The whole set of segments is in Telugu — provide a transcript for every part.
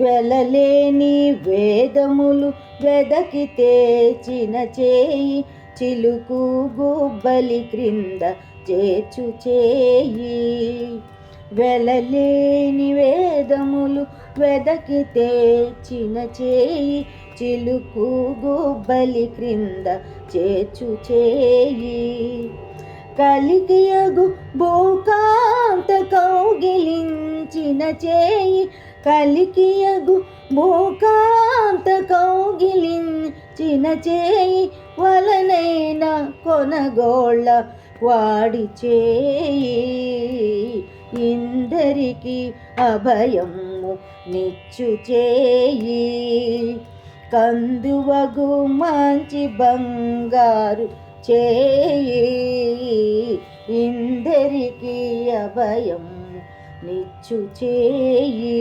వెలలేని వేదములు వెదకి తేచిన చేయి చిలుకు గుబ్బలి క్రింద చేచు చేయి. వెలలేని వేదములు వెదకి తేచిన చేయి చిలుకు గుబ్బలి క్రింద చేచు చేయి. కలికియగు భూకాంత కౌగిలించిన చేయి కలికియగు భూకాంత కౌగిలించిన చేయి వలనైన కొనగోళ్ళ వాడి చేయి. ఇందరికి అభయము నిచ్చు చేయి. కందువగు మంచి బంగారు చేయి. ఇందరికి అభయం నిచ్చు చేయి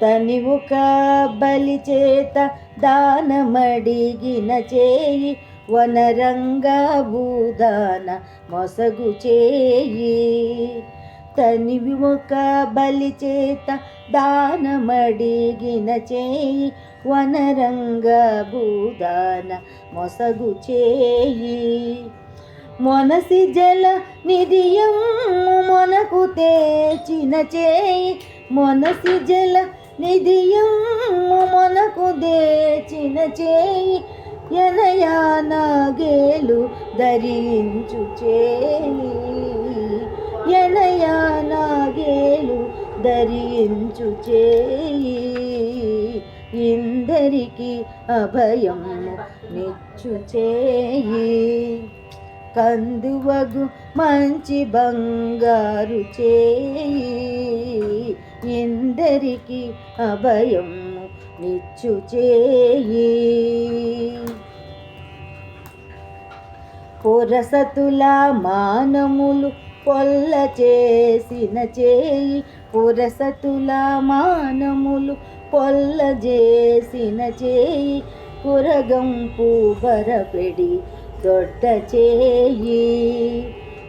తని ఒక బలి చేత దానమడిగిన చేయి వనరంగా భూదాన మొసగు చేయి. తనివి ఒక బలి చేత దానమడిగిన చేయి వనరంగ భూదాన మొసగు చేయి. మొనసి జల నిధియం మొనకు తెచిన చేయి. మొనసి జల నిధియం మొనకు దేచిన చేయి. ఎనయానాగేలు ధరించు చేయి. ఎనయానాగేలు ధరించు చేయి. ఇందరికి అభయం నిచ్చు చేయి. కందువగు మంచి బంగారు చేయి. ఇందరికి అభయం నిచ్చు చేయి. పురసతుల మానములు పొల్ల చేసిన చేయి. పురసతుల మానములు పొల్ల చేసిన చేయి. కురగంపు బరపెడి దొడ్డ చేయి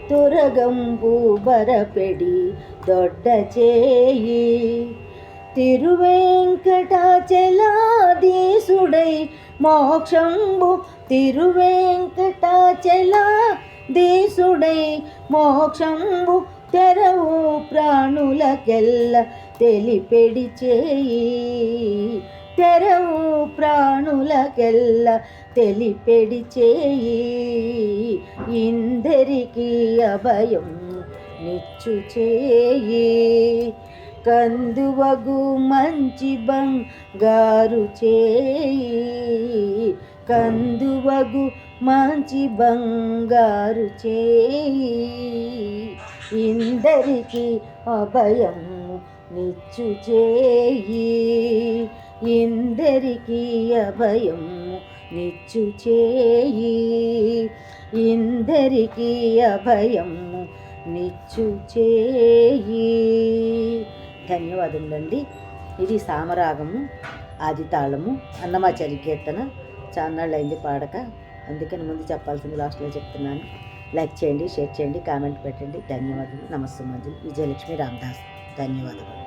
తురగంబు బరపెడి దొడ్డ చేయి. తిరువేంకటాచలాదీసుడై మోక్షంబు తిరువెంకటాచలాధీసుడై మోక్షంబు తెరవు ప్రాణులకెల్ల తెలిపెడి చేయి. తెరవు ప్రాణులకెల్ల తెలిపెడి చేయి. ఇందరికి అభయం నిచ్చు చేయి. కందువగు మంచి బంగారు చేయి. కందువగు మంచి బంగారు చేయి. ఇందరికి అభయం నిచ్చు చేయి. ఇందరికీ అభయం నిచ్చు చేయి ఇందరికీ అభయం నిచ్చు చేయి ధన్యవాదములండి. ఇది సామరాగము ఆది తాళము అన్నమాచారి కీర్తన. చాన్నాళ్ళు అయింది పాడక. అందుకని ముందు చెప్పాల్సింది లాస్ట్లో చెప్తున్నాను. లైక్ చేయండి షేర్ చేయండి కామెంట్ పెట్టండి. ధన్యవాదాలు నమస్తే మంజు విజయలక్ష్మి రామదాస్. ధన్యవాదాలు